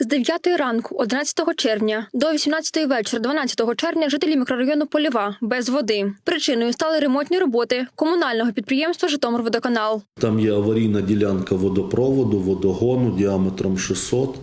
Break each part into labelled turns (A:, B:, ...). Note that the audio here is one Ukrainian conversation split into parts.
A: З 9 ранку, 11 червня, до 18 вечора, 12 червня, жителі мікрорайону Поліва без води. Причиною стали ремонтні роботи комунального підприємства Житомирводоканал.
B: Там є аварійна ділянка водопроводу, водогону діаметром 600,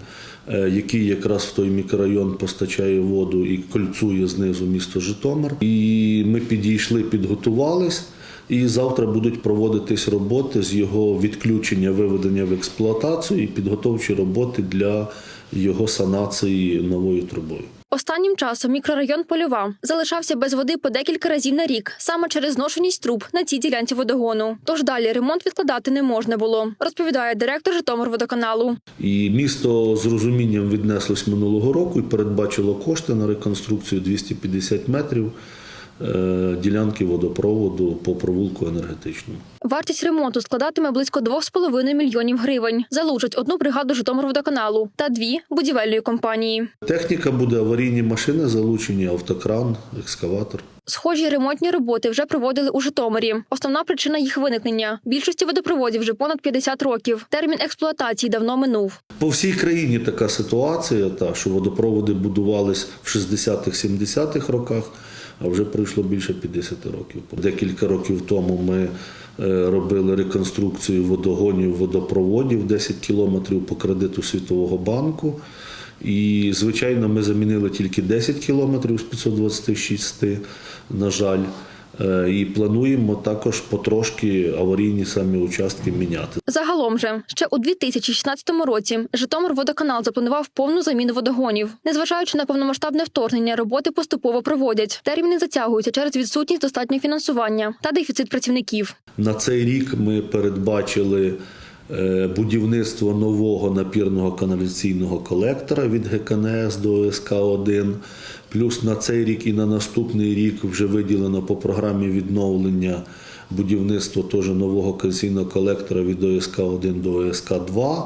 B: е, який якраз в той мікрорайон постачає воду і кольцує знизу місто Житомир. І ми підійшли, підготувались. І завтра будуть проводитись роботи з його відключення, виведення в експлуатацію і підготовчі роботи для його санації новою трубою.
A: Останнім часом мікрорайон Польова залишався без води по декілька разів на рік, саме через зношеність труб на цій ділянці водогону. Тож далі ремонт відкладати не можна було, розповідає директор Житомирводоканалу.
B: І місто з розумінням віднеслось минулого року і передбачило кошти на реконструкцію 250 метрів ділянки водопроводу по провулку енергетичному.
A: Вартість ремонту складатиме близько 2,5 мільйонів гривень. Залучать одну бригаду Житомирводоканалу та дві будівельної компанії.
B: Техніка буде аварійні машини, залучені автокран, екскаватор.
A: Схожі ремонтні роботи вже проводили у Житомирі. Основна причина їх виникнення більшості водопроводів вже понад 50 років. Термін експлуатації давно минув.
B: По всій країні така ситуація, та що водопроводи будувались в 60-х, 70-х роках, а вже пройшло більше 50 років. Декілька років тому ми е, робили реконструкцію водогонів, водопроводів 10 кілометрів по кредиту Світового банку. І, звичайно, ми замінили тільки 10 кілометрів з 526, на жаль. Е, І плануємо також потрошки аварійні самі участки міняти.
A: Загалом же ще у 2016 році Житомирводоканал запланував повну заміну водогонів. Незважаючи на повномасштабне вторгнення, роботи поступово проводять. Терміни затягуються через відсутність достатнього фінансування та дефіцит працівників.
B: На цей рік ми передбачили будівництво нового напірного каналізаційного колектора від ГКНС до ОСК-1. Плюс на цей рік і на наступний рік вже виділено по програмі відновлення будівництво теж нового каналізаційного колектора від ОСК-1 до ОСК-2.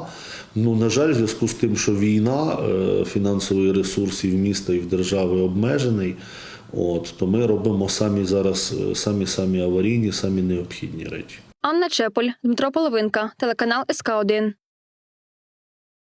B: Ну, на жаль, в зв'язку з тим, що війна, е, фінансовий ресурс і в міста, і в держави обмежений. От, то ми робимо самі зараз е, самі самі аварійні, самі необхідні речі.
A: Анна Чеполь, Дмитро Половинка, телеканал СК 1